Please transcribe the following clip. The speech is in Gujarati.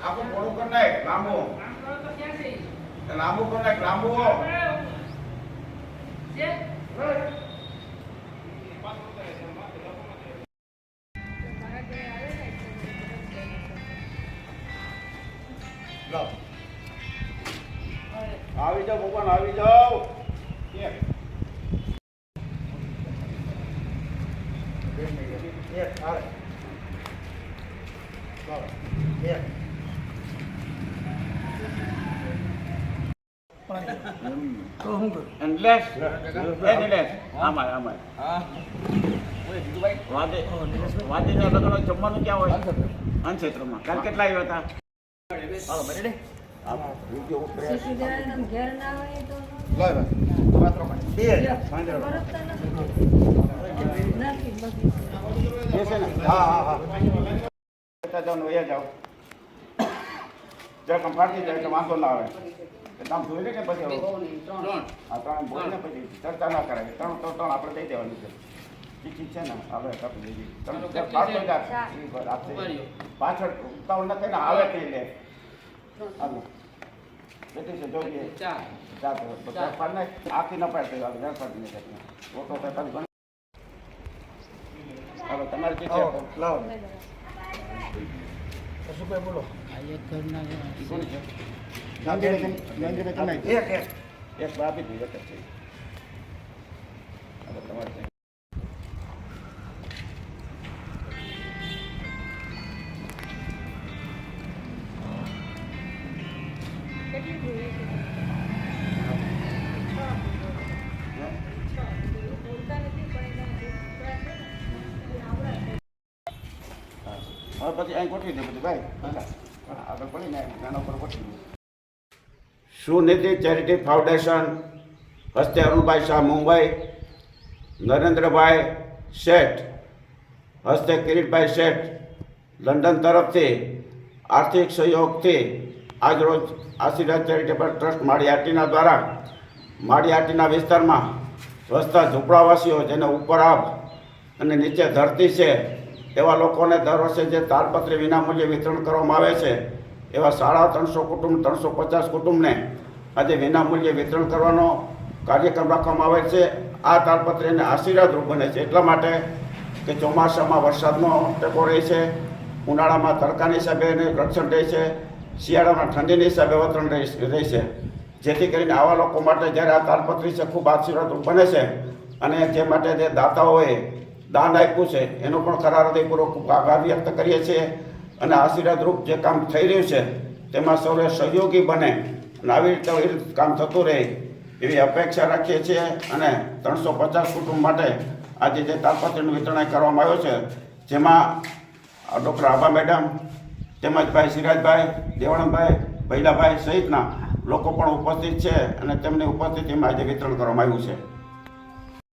આખું મોડું કરી નાખ લાંબુ લાંબુ કરી નાખ લાંબુ લો આવી જાઓ ભગવાન આવી જાઓ એક. તો શું કરું. Any less. આમાય, આમાય. વાદે વાદીના લગ્ન જમવાનું ક્યાં હોય અનક્ષેત્રમાં કાલ કેટલા આવ્યા હતા હાલો રૂપિયો ઉપરે. શિશુદેવના ઘેર ના હોય તો લાય ભાઈ. તો વાત રોકાય. બે. સાંજે રોકાય. બરફતા નથી. નથી બગીચો. બેસે ને? હા, હા, હા. બેઠા જાઓ ને વયા જાઓ. જરાક આમ ફાટી જાય એટલે વાંધો ના આવે આમ જોઈ લે ને પછી ત્રણ. આ ત્રણ બોલીને પછી ચર્ચા ના કરાય. ત્રણ ત્રણ ત્રણ આપણે દઈ દેવાનું છે. ઠીક છે ને? આપણે કાપી દેવી તમે પાછળ આપશે. પાછળ ઉતાવળ ન ને આવે તે લે. હાલો. કેટલી છે જોઈએ ચાર. પાડ નાખ. આખી ન પાડ તો હાલો, ચાર નહીં થાય. ઓટો તો હવે તમારે જે છે લાવો. બોલો. એક એક. જ છે. તમારે. હવે પછી અહીં ગોઠવી દે બધું ભાઈ આગળ પડીને નાના ઉપર ગોઠવી દે. સુનિધિ ચેરિટી ફાઉન્ડેશન, હસ્તે અરુણભાઈ શાહ મુંબઈ, નરેન્દ્રભાઈ શેઠ, હસ્તે કિરીટભાઈ શેઠ, લંડન તરફથી આર્થિક સહયોગથી આજરોજ આશીર્વાદ ચેરિટેબલ ટ્રસ્ટ માળિયાટીના દ્વારા માળિયાટીના વિસ્તારમાં વસતા ઝૂંપડાવાસીઓ જેને ઉપર આપ અને નીચે ધરતી છે, એવા લોકોને દર વર્ષે જે તાલપત્રી વિનામૂલ્યે વિતરણ કરવામાં આવે છે એવા સાડા ત્રણસો કુટુંબ, ત્રણસો પચાસ કુટુંબને આજે વિનામૂલ્યે વિતરણ કરવાનો કાર્યક્રમ રાખવામાં આવે છે. આ તાલપત્રીને આશીર્વાદરૂપ બને છે. એટલા માટે કે ચોમાસામાં વરસાદનો ટેકો રહે છે, ઉનાળામાં તડકાની હિસાબે એને રક્ષણ રહે છે, શિયાળામાં ઠંડીની હિસાબે વતરણ રહે છે જેથી કરીને આવા લોકો માટે જ્યારે આ તાલપત્રી છે, ખૂબ આશીર્વાદરૂપ બને છે અને જે માટે જે દાતાઓએ દાન આપ્યું છે, એનો પણ ખરા હૃદયપૂર્વક આભાર વ્યક્ત કરીએ છીએ. અને આશીર્વાદરૂપ જે કામ થઈ રહ્યું છે, તેમાં સૌએ સહયોગી બને અને આવી રીતે કામ થતું રહે એવી અપેક્ષા રાખીએ છીએ અને ત્રણસો પચાસ કુટુંબ માટે આજે જે તાલપત્રનું વિતરણ કરવામાં આવ્યું છે, જેમાં ડૉક્ટર આભા મેડમ, તેમજ ભાઈ સિરાજભાઈ દેવાણભાઈ ભૈલાભાઈ સહિતના લોકો પણ ઉપસ્થિત છે અને તેમની ઉપસ્થિતિમાં આજે વિતરણ કરવામાં આવ્યું છે.